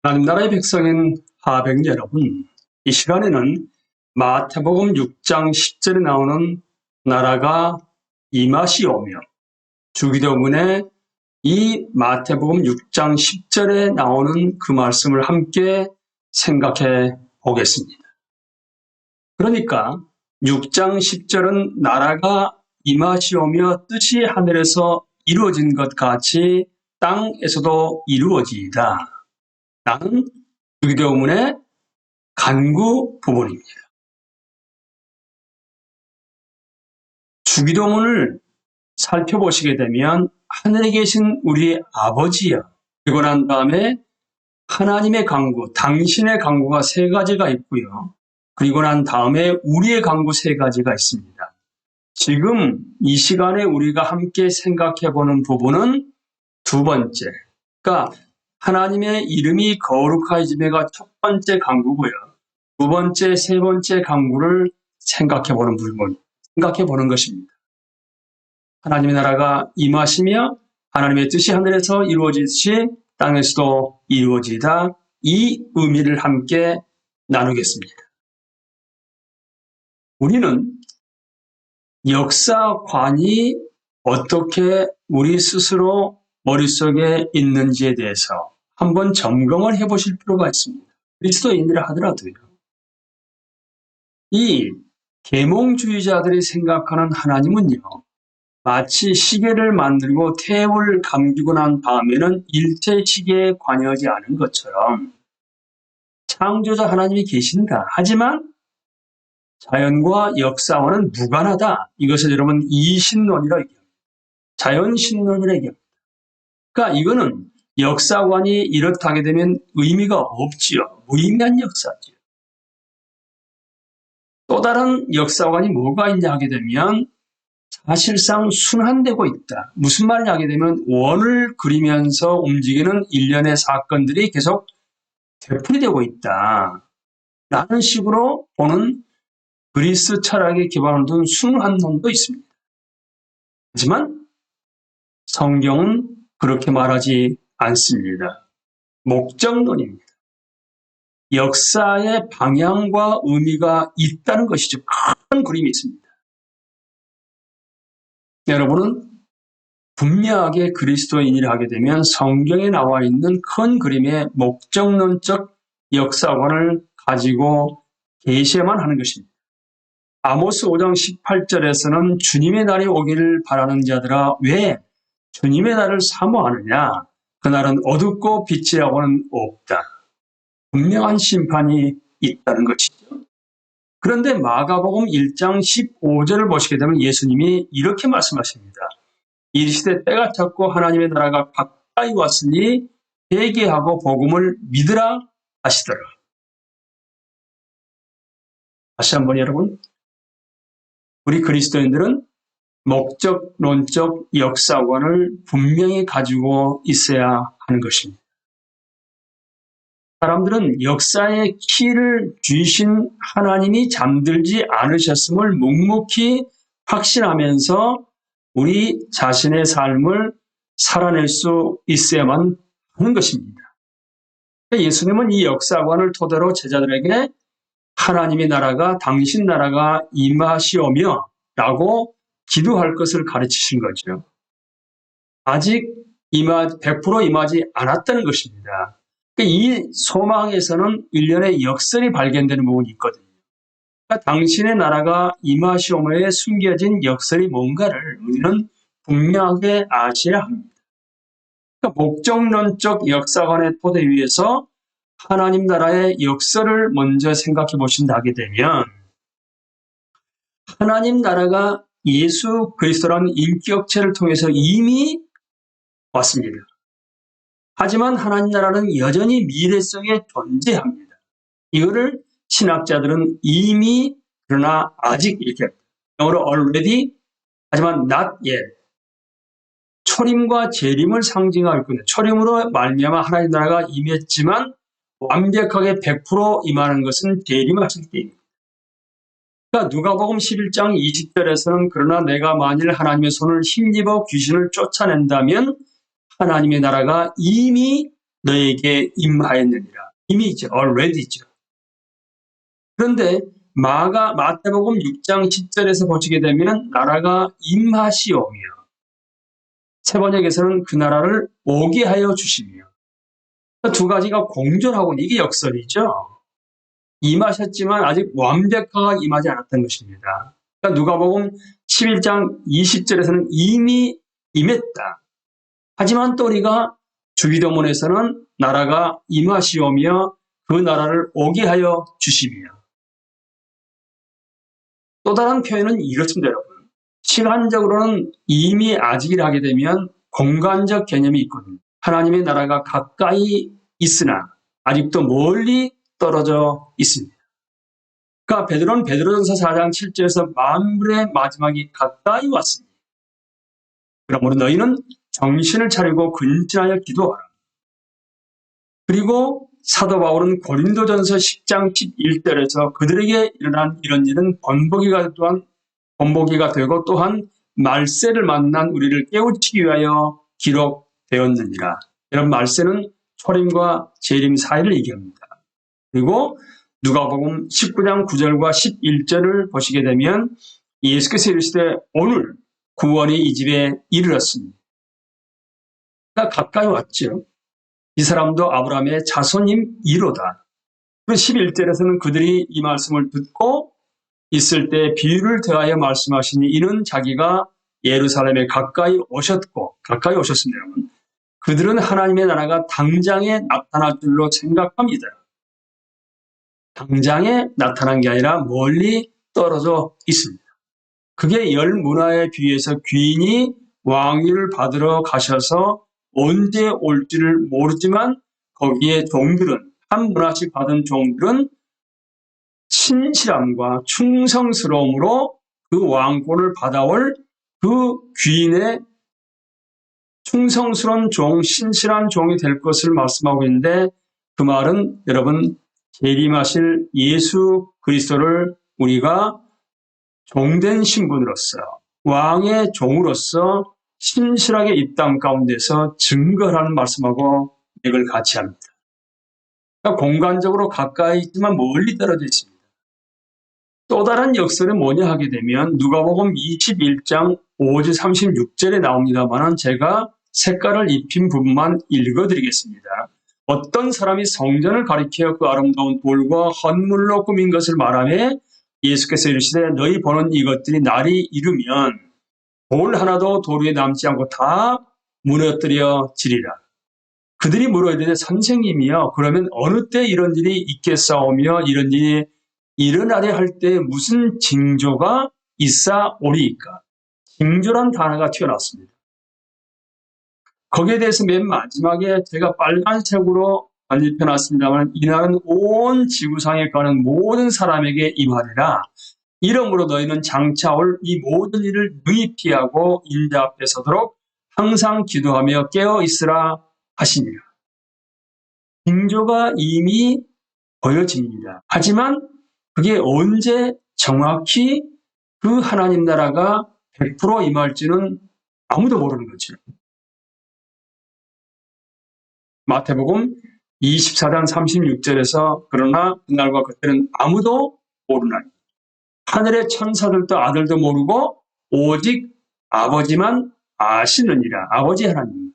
하나님 나라의 백성인 하백 여러분, 이 시간에는 마태복음 6장 10절에 나오는 나라가 임하시오며 주기도문에 이 마태복음 6장 10절에 나오는 그 말씀을 함께 생각해 보겠습니다. 그러니까 6장 10절은 나라가 임하시오며 뜻이 하늘에서 이루어진 것 같이 땅에서도 이루어지이다. 라는 주기도문의 간구 부분입니다. 주기도문을 살펴보시게 되면 하늘에 계신 우리 아버지여 그리고 난 다음에 하나님의 강구, 당신의 강구가 세 가지가 있고요. 그리고 난 다음에 우리의 강구 세 가지가 있습니다. 지금 이 시간에 우리가 함께 생각해 보는 부분은 두 번째. 그러니까 하나님의 이름이 거룩하여짐에가 첫 번째 강구고요. 두 번째, 세 번째 강구를 생각해 보는 부분, 생각해 보는 것입니다. 하나님의 나라가 임하시며 하나님의 뜻이 하늘에서 이루어지듯이 땅에서도 이루어지다 이 의미를 함께 나누겠습니다. 우리는 역사관이 어떻게 우리 스스로 머릿속에 있는지에 대해서 한번 점검을 해 보실 필요가 있습니다. 그리스도인이라 하더라도요. 이 계몽주의자들이 생각하는 하나님은요. 마치 시계를 만들고 태엽을 감기고 난 다음에는 일체 시계에 관여하지 않은 것처럼 창조자 하나님이 계신다. 하지만 자연과 역사와는 무관하다. 이것을 여러분 이신론이라 얘기합니다. 자연신론이라 얘기합니다. 그러니까 이거는 역사관이 이렇다 하게 되면 의미가 없지요. 무의미한 역사지요. 또 다른 역사관이 뭐가 있냐 하게 되면 사실상 순환되고 있다. 무슨 말이냐 하게 되면 원을 그리면서 움직이는 일련의 사건들이 계속 되풀이되고 있다. 라는 식으로 보는 그리스 철학에 기반을 둔 순환론도 있습니다. 하지만 성경은 그렇게 말하지 않습니다. 목적론입니다. 역사의 방향과 의미가 있다는 것이죠. 큰 그림이 있습니다. 여러분은 분명하게 그리스도인이라 하게 되면 성경에 나와 있는 큰 그림의 목적론적 역사관을 가지고 계시야만 하는 것입니다. 아모스 5장 18절에서는 주님의 날이 오기를 바라는 자들아 왜 주님의 날을 사모하느냐 그날은 어둡고 빛이라고는 없다. 분명한 심판이 있다는 것이죠. 그런데 마가복음 1장 15절을 보시게 되면 예수님이 이렇게 말씀하십니다. 이 시대 때가 찼고 하나님의 나라가 가까이 왔으니 회개하고 복음을 믿으라 하시더라. 다시 한번 여러분, 우리 그리스도인들은 목적론적 역사관을 분명히 가지고 있어야 하는 것입니다. 사람들은 역사의 키를 쥐신 하나님이 잠들지 않으셨음을 묵묵히 확신하면서 우리 자신의 삶을 살아낼 수 있어야만 하는 것입니다. 예수님은 이 역사관을 토대로 제자들에게 하나님의 나라가 당신 나라가 임하시오며 라고 기도할 것을 가르치신 거죠. 아직 임하, 100% 임하지 않았다는 것입니다. 그러니까 이 소망에서는 일련의 역설이 발견되는 부분이 있거든요. 그러니까 당신의 나라가 임하시오머에 숨겨진 역설이 뭔가를 우리는 분명하게 아셔야 합니다. 그러니까 목적론적 역사관의 토대 위에서 하나님 나라의 역설을 먼저 생각해 보신다 하게 되면 하나님 나라가 예수 그리스도라는 인격체를 통해서 이미 왔습니다. 하지만 하나님 나라는 여전히 미래 속에 존재합니다. 이거를 신학자들은 이미 그러나 아직 이렇게 영어로 already 하지만 not yet 초림과 재림을 상징하고 있거든요. 초림으로 말미암아 하나님 나라가 임했지만 완벽하게 100% 임하는 것은 재림하실 때입니다. 그러니까 누가복음 11장 20절에서는 그러나 내가 만일 하나님의 손을 힘입어 귀신을 쫓아낸다면 하나님의 나라가 이미 너에게 임하였느니라. 이미 있죠. already죠. 그런데 마가 마태복음 6장 10절에서 보시게 되면 나라가 임하시오며 세 번역에서는 그 나라를 오게 하여 주시며 두 가지가 공존하고 이게 역설이죠. 임하셨지만 아직 완벽하게 임하지 않았던 것입니다. 그러니까 누가복음 11장 20절에서는 이미 임했다. 하지만 또 우리가 주기도문에서는 나라가 임하시오며 그 나라를 오게 하여 주시며 또 다른 표현은 이렇습니다, 여러분. 시간적으로는 이미 아직이라 하게 되면 공간적 개념이 있거든요. 하나님의 나라가 가까이 있으나 아직도 멀리 떨어져 있습니다. 그러니까 베드로는 베드로전서 4장 7절에서 만물의 마지막이 가까이 왔으니 그러므로 너희는 정신을 차리고 근신하여 기도하라. 그리고 사도 바울은 고린도전서 10장 11절에서 그들에게 일어난 이런 일은 번복이가 또한 번복이가 되고 또한 말세를 만난 우리를 깨우치기 위하여 기록되었느니라. 이런 말세는 초림과 재림 사이를 얘기합니다. 그리고 누가복음 19장 9절과 11절을 보시게 되면 예수께서 이르시되 오늘 구원이 이 집에 이르렀습니다. 가까이 왔죠. 이 사람도 아브라함의 자손임 이로다. 그리고 11절에서는 그들이 이 말씀을 듣고 있을 때 비유를 대하여 말씀하시니 이는 자기가 예루살렘에 가까이 오셨고 가까이 오셨습니다. 그들은 하나님의 나라가 당장에 나타날 줄로 생각합니다. 당장에 나타난 게 아니라 멀리 떨어져 있습니다. 그게 열 문화에 비해서 귀인이 왕위를 받으러 가셔서 언제 올지를 모르지만 거기에 종들은 한 문화씩 받은 종들은 신실함과 충성스러움으로 그 왕권을 받아올 그 귀인의 충성스러운 종, 신실한 종이 될 것을 말씀하고 있는데 그 말은 여러분 재림하실 예수 그리스도를 우리가 종된 신분으로서 왕의 종으로서 신실하게 이 땅 가운데서 증거하는 말씀하고 맥을 같이 합니다. 그러니까 공간적으로 가까이 있지만 멀리 떨어져 있습니다. 또 다른 역설은 뭐냐 하게 되면 누가복음 21장 5절 36절에 나옵니다만은 제가 색깔을 입힌 부분만 읽어드리겠습니다. 어떤 사람이 성전을 가리켜 그 아름다운 돌과 헌물로 꾸민 것을 말하며 예수께서 이르시되 너희 보는 이것들이 날이 이르면 돌 하나도 돌 위에 남지 않고 다 무너뜨려 지리라. 그들이 물어야 되는데 선생님이요. 그러면 어느 때 이런 일이 있겠사오며 이런 일이 일어나려 할 때 무슨 징조가 있사 오리이까? 징조란 단어가 튀어나왔습니다. 거기에 대해서 맨 마지막에 제가 빨간색으로 반입해놨습니다만 이날은 온 지구상에 가는 모든 사람에게 임하리라. 이러므로 너희는 장차 올 이 모든 일을 능히 피하고 인자 앞에 서도록 항상 기도하며 깨어 있으라 하시니라. 징조가 이미 보여집니다. 하지만 그게 언제 정확히 그 하나님 나라가 100% 임할지는 아무도 모르는 거죠. 마태복음 24장 36절에서 그러나 그날과 그때는 아무도 모르나니 하늘의 천사들도 아들도 모르고 오직 아버지만 아시느니라 아버지 하나님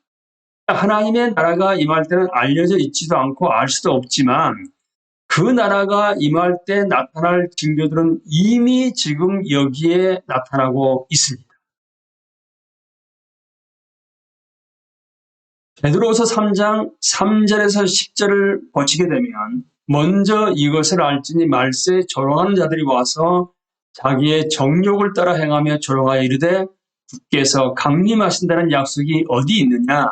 하나님의 나라가 임할 때는 알려져 있지도 않고 알 수도 없지만 그 나라가 임할 때 나타날 징조들은 이미 지금 여기에 나타나고 있습니다. 베드로서 3장 3절에서 10절을 보시게 되면 먼저 이것을 알지니 말세 조롱하는 자들이 와서 자기의 정욕을 따라 행하며 조롱하여 이르되 주께서 강림하신다는 약속이 어디 있느냐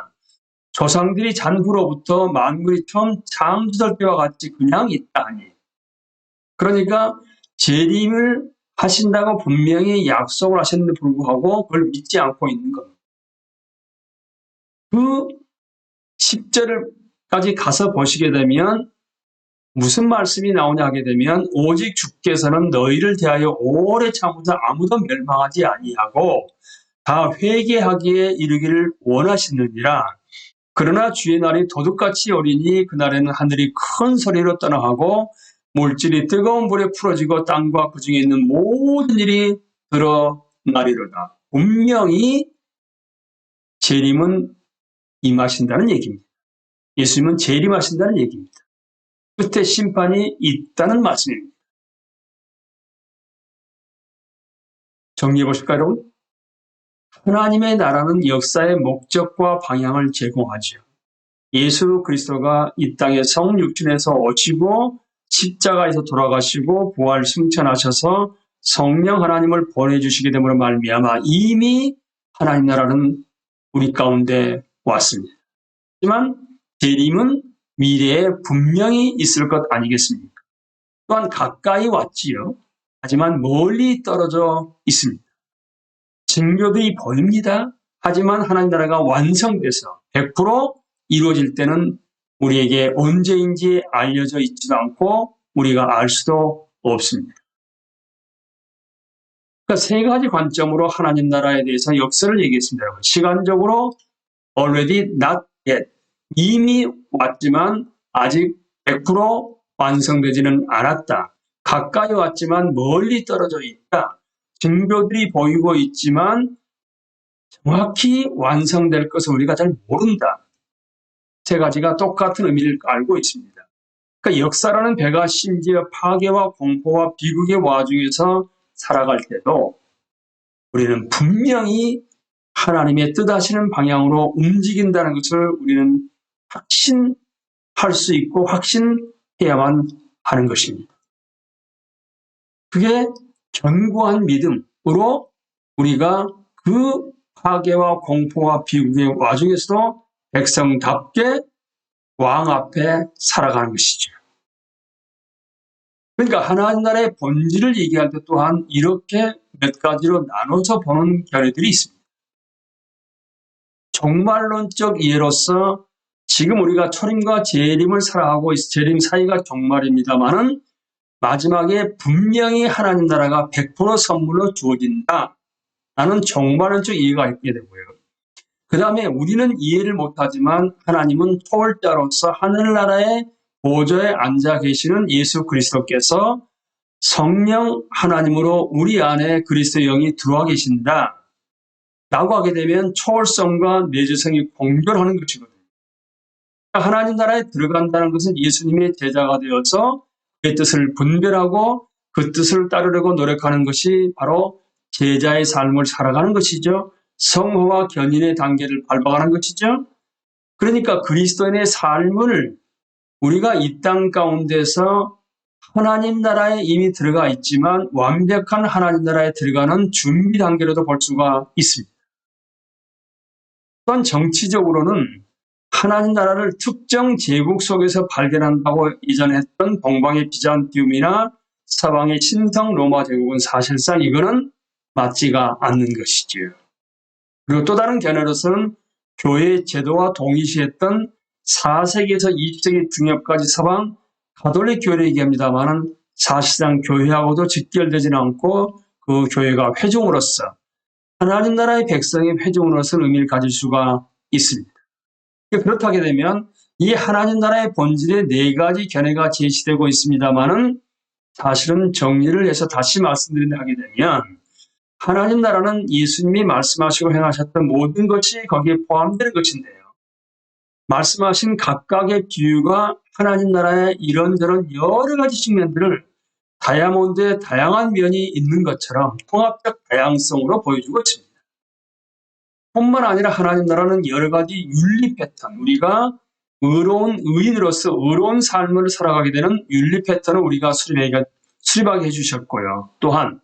조상들이 잔후로부터 만물이 처음 창조될 때와 같이 그냥 있다 하니 그러니까 재림을 하신다고 분명히 약속을 하셨는데 불구하고 그걸 믿지 않고 있는 겁니다. 그 10절까지 가서 보시게 되면 무슨 말씀이 나오냐 하게 되면 오직 주께서는 너희를 대하여 오래 참으사 아무도 멸망하지 아니하고 다 회개하기에 이르기를 원하시느니라 그러나 주의 날이 도둑같이 오리니 그날에는 하늘이 큰 소리로 떠나가고 물질이 뜨거운 불에 풀어지고 땅과 그 중에 있는 모든 일이 드러나리로다. 분명히 재림은 임하신다는 얘기입니다. 예수님은 재림하신다는 얘기입니다. 끝에 심판이 있다는 말씀입니다. 정리해 보실까요, 여러분? 하나님의 나라는 역사의 목적과 방향을 제공하죠. 예수 그리스도가 이 땅에 성육신에서 오시고 십자가에서 돌아가시고 부활 승천하셔서 성령 하나님을 보내주시게 됨으로 말미암아 이미 하나님 나라는 우리 가운데 왔습니다. 하지만 재림은 미래에 분명히 있을 것 아니겠습니까? 또한 가까이 왔지요. 하지만 멀리 떨어져 있습니다. 증거들이 보입니다. 하지만 하나님 나라가 완성돼서 100% 이루어질 때는 우리에게 언제인지 알려져 있지도 않고 우리가 알 수도 없습니다. 그러니까 세 가지 관점으로 하나님 나라에 대해서 역사를 얘기했습니다. 시간적으로 already not yet 이미 왔지만 아직 100% 완성되지는 않았다. 가까이 왔지만 멀리 떨어져 있다. 증거들이 보이고 있지만 정확히 완성될 것을 우리가 잘 모른다. 세 가지가 똑같은 의미를 알고 있습니다. 그러니까 역사라는 배가 심지어 파괴와 공포와 비극의 와중에서 살아갈 때도 우리는 분명히 하나님의 뜻하시는 방향으로 움직인다는 것을 우리는 확신할 수 있고 확신해야만 하는 것입니다. 그게 견고한 믿음으로 우리가 그 파괴와 공포와 비극의 와중에서도 백성답게 왕 앞에 살아가는 것이죠. 그러니까 하나님 나라의 본질을 얘기할 때 또한 이렇게 몇 가지로 나눠서 보는 견해들이 있습니다. 종말론적 이해로서 지금 우리가 초림과 재림을 살아가고 재림 사이가 종말입니다만은 마지막에 분명히 하나님 나라가 100% 선물로 주어진다. 라는 종말론적 이해가 있게 되고요. 그 다음에 우리는 이해를 못하지만 하나님은 토월자로서 하늘나라의 보좌에 앉아 계시는 예수 그리스도께서 성령 하나님으로 우리 안에 그리스도 영이 들어와 계신다. 라고 하게 되면 초월성과 내재성이 공존하는 것이거든요. 하나님 나라에 들어간다는 것은 예수님의 제자가 되어서 그 뜻을 분별하고 그 뜻을 따르려고 노력하는 것이 바로 제자의 삶을 살아가는 것이죠. 성호와 견인의 단계를 밟아가는 것이죠. 그러니까 그리스도인의 삶을 우리가 이 땅 가운데서 하나님 나라에 이미 들어가 있지만 완벽한 하나님 나라에 들어가는 준비 단계로도 볼 수가 있습니다. 또한 정치적으로는 하나님 나라를 특정 제국 속에서 발견한다고 이전에 했던 동방의 비잔티움이나 서방의 신성 로마 제국은 사실상 이거는 맞지가 않는 것이지요. 그리고 또 다른 견해로서는 교회의 제도와 동일시했던 4세기에서 20세기 중엽까지 서방 가톨릭 교회를 얘기합니다만은 사실상 교회하고도 직결되지는 않고 그 교회가 회중으로서 하나님 나라의 백성의 회중으로서 의미를 가질 수가 있습니다. 그렇다게 되면 이 하나님 나라의 본질의 네 가지 견해가 제시되고 있습니다만은 사실은 정리를 해서 다시 말씀드리게 되면 하나님 나라는 예수님이 말씀하시고 행하셨던 모든 것이 거기에 포함되는 것인데요. 말씀하신 각각의 비유가 하나님 나라의 이런저런 여러 가지 측면들을 다이아몬드의 다양한 면이 있는 것처럼 통합적 다양성으로 보여주고 있습니다. 뿐만 아니라 하나님 나라는 여러 가지 윤리 패턴, 우리가 의로운 의인으로서 의로운 삶을 살아가게 되는 윤리 패턴을 우리가 수립하게, 수립하게 해주셨고요. 또한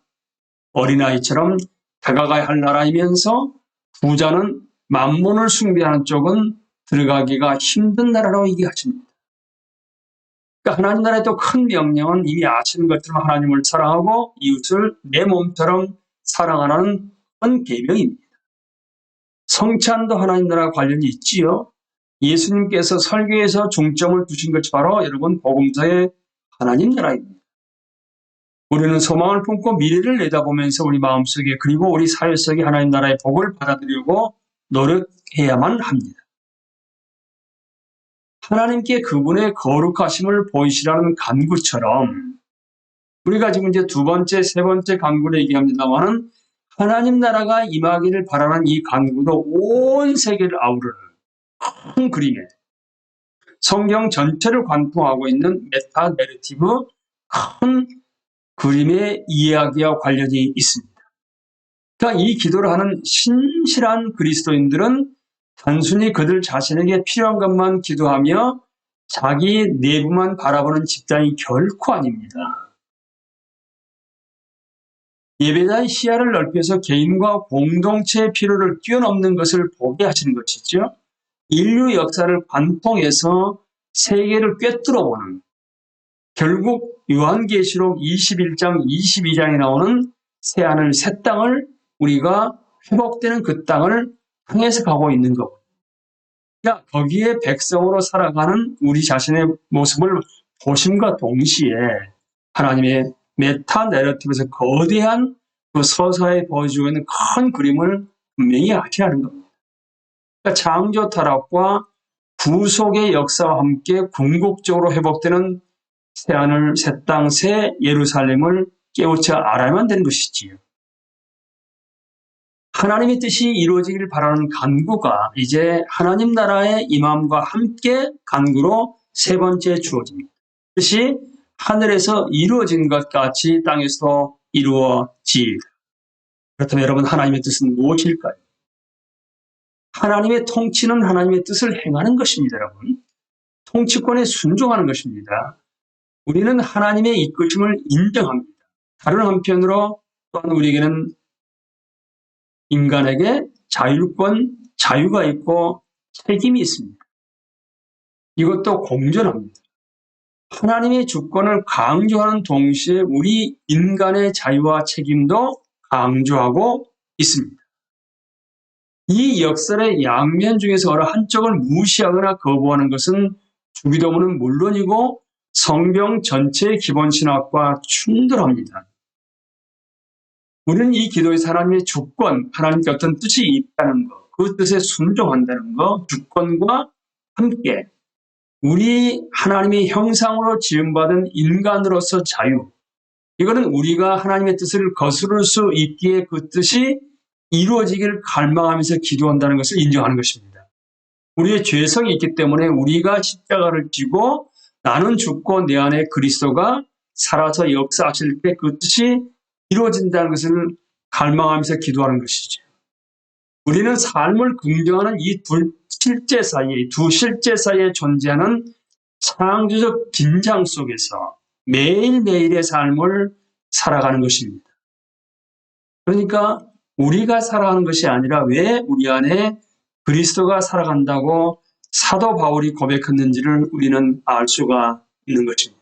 어린아이처럼 다가가야 할 나라이면서 부자는 만문을 숭배하는 쪽은 들어가기가 힘든 나라라고 얘기하십니다. 그러니까 하나님 나라의 또 큰 명령은 이미 아시는 것처럼 하나님을 사랑하고 이웃을 내 몸처럼 사랑하는 큰 계명입니다. 성찬도 하나님 나라와 관련이 있지요. 예수님께서 설교에서 중점을 두신 것이 바로 여러분 복음서의 하나님 나라입니다. 우리는 소망을 품고 미래를 내다보면서 우리 마음속에 그리고 우리 사회 속에 하나님 나라의 복을 받아들이고 노력해야만 합니다. 하나님께 그분의 거룩하심을 보이시라는 간구처럼 우리가 지금 이제 두 번째, 세 번째 간구를 얘기합니다만은 하나님 나라가 임하기를 바라는 이 간구도 온 세계를 아우르는 큰 그림에 성경 전체를 관통하고 있는 메타 내러티브 큰 그림의 이야기와 관련이 있습니다. 그러니까 이 기도를 하는 신실한 그리스도인들은 단순히 그들 자신에게 필요한 것만 기도하며 자기 내부만 바라보는 집단이 결코 아닙니다. 예배자의 시야를 넓혀서 개인과 공동체의 필요를 뛰어넘는 것을 보게 하시는 것이죠. 인류 역사를 관통해서 세계를 꿰뚫어 보는 결국 요한계시록 21장 22장에 나오는 새하늘 새 땅을 우리가 회복되는 그 땅을 향해서 가고 있는 것. 그러니까 거기에 백성으로 살아가는 우리 자신의 모습을 보심과 동시에 하나님의 메타 내러티브에서 거대한 그 서사에 보여주고 있는 큰 그림을 분명히 아시하는 겁니다. 그러니까 창조 타락과 구속의 역사와 함께 궁극적으로 회복되는 새하늘, 새 땅, 새 예루살렘을 깨우쳐 알아야만 되는 것이지요. 하나님의 뜻이 이루어지기를 바라는 간구가 이제 하나님 나라의 임함과 함께 간구로 세 번째 주어집니다. 뜻이 하늘에서 이루어진 것 같이 땅에서 이루어지. 그렇다면 여러분 하나님의 뜻은 무엇일까요? 하나님의 통치는 하나님의 뜻을 행하는 것입니다, 여러분. 통치권에 순종하는 것입니다. 우리는 하나님의 이끄심을 인정합니다. 다른 한편으로 또한 우리에게는 인간에게 자율권, 자유가 있고 책임이 있습니다. 이것도 공존합니다. 하나님의 주권을 강조하는 동시에 우리 인간의 자유와 책임도 강조하고 있습니다. 이 역설의 양면 중에서 어느 한쪽을 무시하거나 거부하는 것은 주기도문은 물론이고 성경 전체의 기본 신학과 충돌합니다. 우리는 이 기도에서 하나님의 주권, 하나님께 어떤 뜻이 있다는 것, 그 뜻에 순종한다는 것, 주권과 함께 우리 하나님의 형상으로 지음받은 인간으로서 자유, 이거는 우리가 하나님의 뜻을 거스를 수 있기에 그 뜻이 이루어지기를 갈망하면서 기도한다는 것을 인정하는 것입니다. 우리의 죄성이 있기 때문에 우리가 십자가를 지고 나는 죽고 내 안에 그리스도가 살아서 역사하실 때 그 뜻이 이루어진다는 것을 갈망하면서 기도하는 것이죠. 우리는 삶을 긍정하는 이둘 실제 사이에, 두 실제 사이에 존재하는 창조적 긴장 속에서 매일매일의 삶을 살아가는 것입니다. 그러니까 우리가 살아가는 것이 아니라 왜 우리 안에 그리스도가 살아간다고 사도 바울이 고백했는지를 우리는 알 수가 있는 것입니다.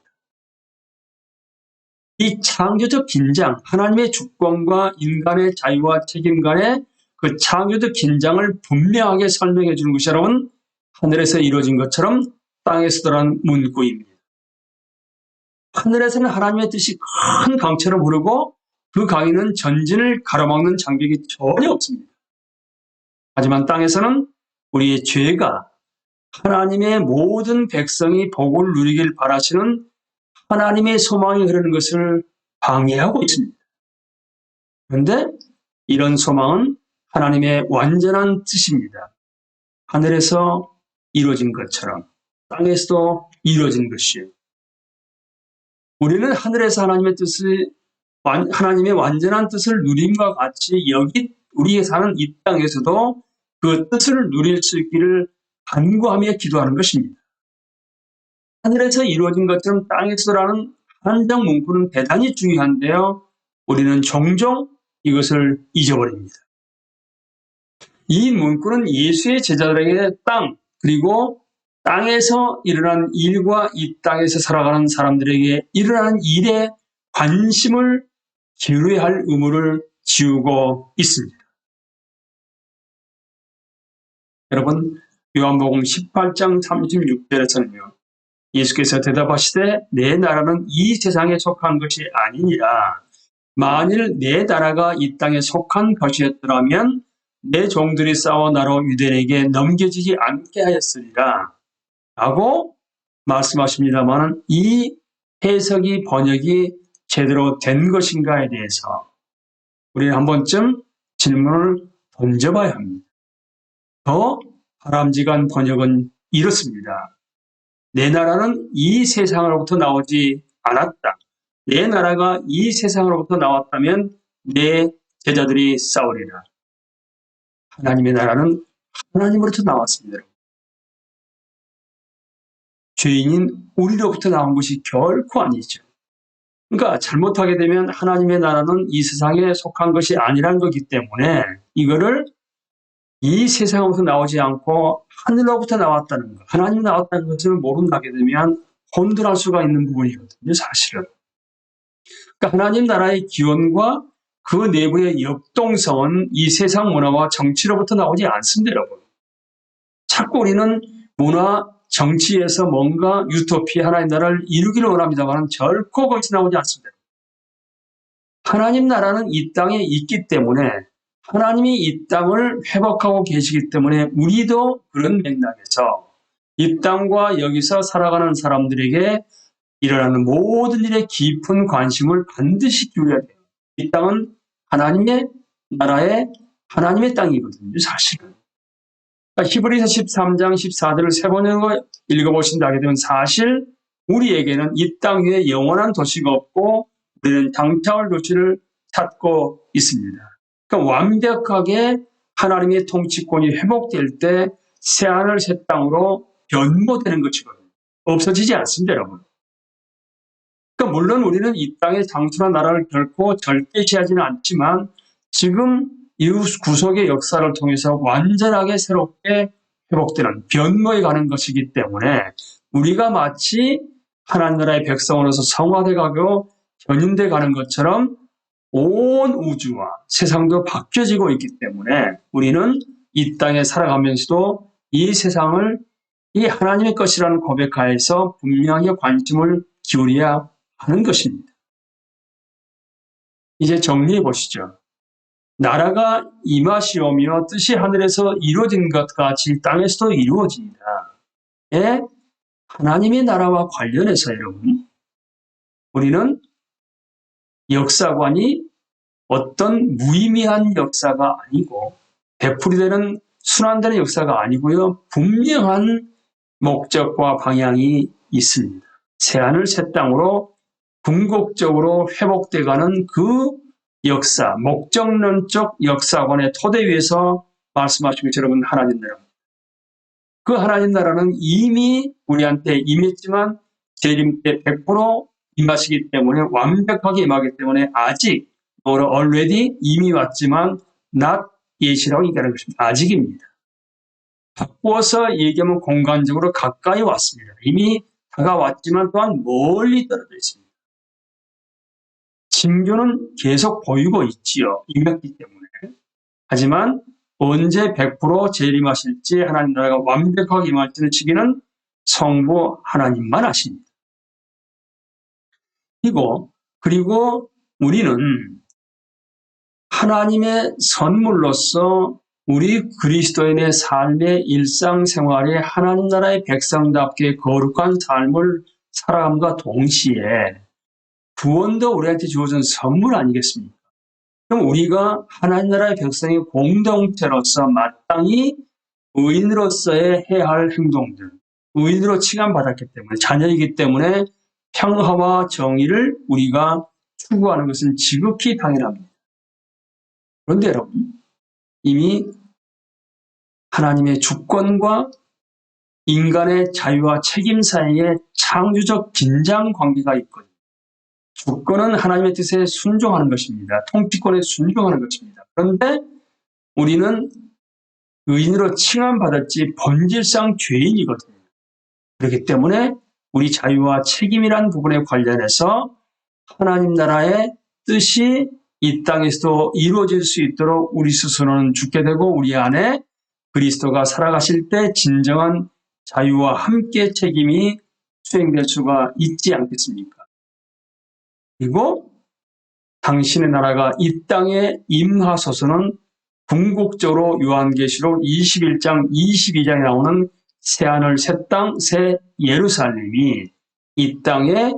이 창조적 긴장, 하나님의 주권과 인간의 자유와 책임 간의 그 창조적 긴장을 분명하게 설명해 주는 것이 여러분 하늘에서 이루어진 것처럼 땅에서 들어간 문구입니다. 하늘에서는 하나님의 뜻이 큰 강체로 부르고 그 강에는 전진을 가로막는 장벽이 전혀 없습니다. 하지만 땅에서는 우리의 죄가 하나님의 모든 백성이 복을 누리길 바라시는 하나님의 소망이 흐르는 것을 방해하고 있습니다. 그런데 이런 소망은 하나님의 완전한 뜻입니다. 하늘에서 이루어진 것처럼 땅에서도 이루어진 것이에요. 우리는 하늘에서 하나님의 뜻을 하나님의 완전한 뜻을 누림과 같이 여기 우리의 사는 이 땅에서도 그 뜻을 누릴 수 있기를 간구하며 기도하는 것입니다. 하늘에서 이루어진 것처럼 땅에서라는 한정 문구는 대단히 중요한데요. 우리는 종종 이것을 잊어버립니다. 이 문구는 예수의 제자들에게 땅, 그리고 땅에서 일어난 일과 이 땅에서 살아가는 사람들에게 일어나는 일에 관심을 기울여야 할 의무를 지우고 있습니다. 여러분, 요한복음 18장 36절에서는요, 예수께서 대답하시되 내 나라는 이 세상에 속한 것이 아니니라. 만일 내 나라가 이 땅에 속한 것이었더라면 내 종들이 싸워 나로 유대인에게 넘겨지지 않게 하였으리라. 라고 말씀하십니다만 이 해석이 번역이 제대로 된 것인가에 대해서 우리는 한 번쯤 질문을 던져봐야 합니다. 더 바람직한 번역은 이렇습니다. 내 나라는 이 세상으로부터 나오지 않았다. 내 나라가 이 세상으로부터 나왔다면 내 제자들이 싸우리라. 하나님의 나라는 하나님으로부터 나왔습니다. 죄인인 우리로부터 나온 것이 결코 아니죠. 그러니까 잘못하게 되면 하나님의 나라는 이 세상에 속한 것이 아니란 거기 때문에 이거를 이 세상으로부터 나오지 않고 하늘로부터 나왔다는 것, 하나님 나왔다는 것을 모른다게 되면 혼돈할 수가 있는 부분이거든요, 사실은. 그러니까 하나님 나라의 기원과 그 내부의 역동성은 이 세상 문화와 정치로부터 나오지 않습니다, 여러분. 자꾸 우리는 문화, 정치에서 뭔가 유토피 하나님 나라를 이루기를 원합니다만 결코 거기서 나오지 않습니다. 하나님 나라는 이 땅에 있기 때문에 하나님이 이 땅을 회복하고 계시기 때문에 우리도 그런 맥락에서 이 땅과 여기서 살아가는 사람들에게 일어나는 모든 일에 깊은 관심을 반드시 기울여야 돼요. 이 땅은 하나님의 나라의 하나님의 땅이거든요, 사실은. 그러니까 히브리서 13장 14절을 세 번을 읽어보신다게 되면 사실 우리에게는 이 땅 위에 영원한 도시가 없고 우리는 장차올 도시를 찾고 있습니다. 그러니까 완벽하게 하나님의 통치권이 회복될 때 새하늘 새 땅으로 변모되는 것이거든요. 없어지지 않습니다, 여러분. 그러니까 물론 우리는 이 땅의 장수한 나라를 결코 절대시하지는 않지만 지금 이 구속의 역사를 통해서 완전하게 새롭게 회복되는 변모해 가는 것이기 때문에 우리가 마치 하나님 나라의 백성으로서 성화돼 가고 견인돼 가는 것처럼 온 우주와 세상도 바뀌어지고 있기 때문에 우리는 이 땅에 살아가면서도 이 세상을 이 하나님의 것이라는 고백하에서 분명히 관심을 기울여야 하는 것입니다. 이제 정리해 보시죠. 나라가 임하시오며 뜻이 하늘에서 이루어진 것 같이 땅에서도 이루어집니다. 예? 하나님의 나라와 관련해서 여러분, 우리는 역사관이 어떤 무의미한 역사가 아니고 되풀이 되는 순환되는 역사가 아니고요. 분명한 목적과 방향이 있습니다. 새하늘 새 땅으로 궁극적으로 회복돼가는 그 역사, 목적론적 역사관의 토대 위에서 말씀하신 것처럼 하나님 나라. 그 하나님 나라는 이미 우리한테 임했지만 재림 때 100% 임하시기 때문에 완벽하게 임하기 때문에 아직 already 이미 왔지만 not yet이라고 얘기하는 것입니다. 아직입니다. 바꾸어서 얘기하면 공간적으로 가까이 왔습니다. 이미 다가왔지만 또한 멀리 떨어져 있습니다. 징조는 계속 보이고 있지요. 임했기 때문에. 하지만 언제 100% 재림하실지 하나님 나라가 완벽하게 임할지는 시기는 성부 하나님만 아십니다. 그리고 그리고 우리는 하나님의 선물로서 우리 그리스도인의 삶의 일상생활에 하나님 나라의 백성답게 거룩한 삶을 살아감과 동시에 구원도 우리한테 주어진 선물 아니겠습니까? 그럼 우리가 하나님 나라의 백성의 공동체로서 마땅히 의인으로서의 해야 할 행동들, 의인으로 칭함받았기 때문에, 자녀이기 때문에 평화와 정의를 우리가 추구하는 것은 지극히 당연합니다. 그런데 여러분, 이미 하나님의 주권과 인간의 자유와 책임 사이에 창조적 긴장 관계가 있거든요. 주권은 하나님의 뜻에 순종하는 것입니다. 통치권에 순종하는 것입니다. 그런데 우리는 의인으로 칭함받았지 본질상 죄인이거든요. 그렇기 때문에 우리 자유와 책임이란 부분에 관련해서 하나님 나라의 뜻이 이 땅에서도 이루어질 수 있도록 우리 스스로는 죽게 되고 우리 안에 그리스도가 살아가실 때 진정한 자유와 함께 책임이 수행될 수가 있지 않겠습니까? 그리고 당신의 나라가 이 땅에 임하소서는 궁극적으로 요한계시록 21장 22장에 나오는 새하늘, 새 땅, 새 예루살렘이 이 땅에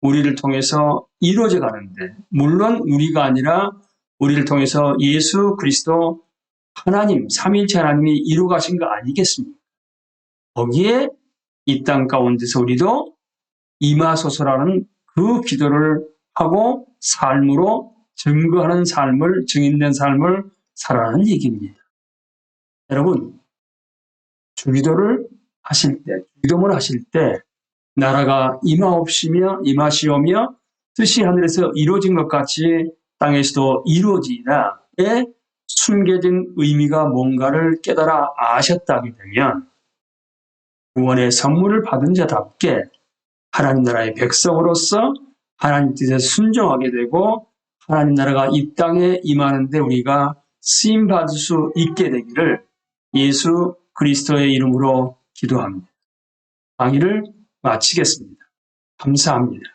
우리를 통해서 이루어져 가는데, 물론 우리가 아니라 우리를 통해서 예수 그리스도 하나님, 삼일체 하나님이 이루 가신 거 아니겠습니까? 거기에 이 땅 가운데서 우리도 임하소서라는 그 기도를 하고 삶으로 증거하는 삶을, 증인된 삶을 살아가는 얘기입니다. 여러분, 주기도를 하실 때, 주기도문을 하실 때, 나라가 임하옵시며, 임하시오며, 뜻이 하늘에서 이루어진 것 같이 땅에서도 이루어지다에 숨겨진 의미가 뭔가를 깨달아 아셨다게 되면, 구원의 선물을 받은 자답게 하나님 나라의 백성으로서 하나님 뜻에 순종하게 되고 하나님 나라가 이 땅에 임하는데 우리가 쓰임 받을 수 있게 되기를 예수 그리스도의 이름으로 기도합니다. 강의를 마치겠습니다. 감사합니다.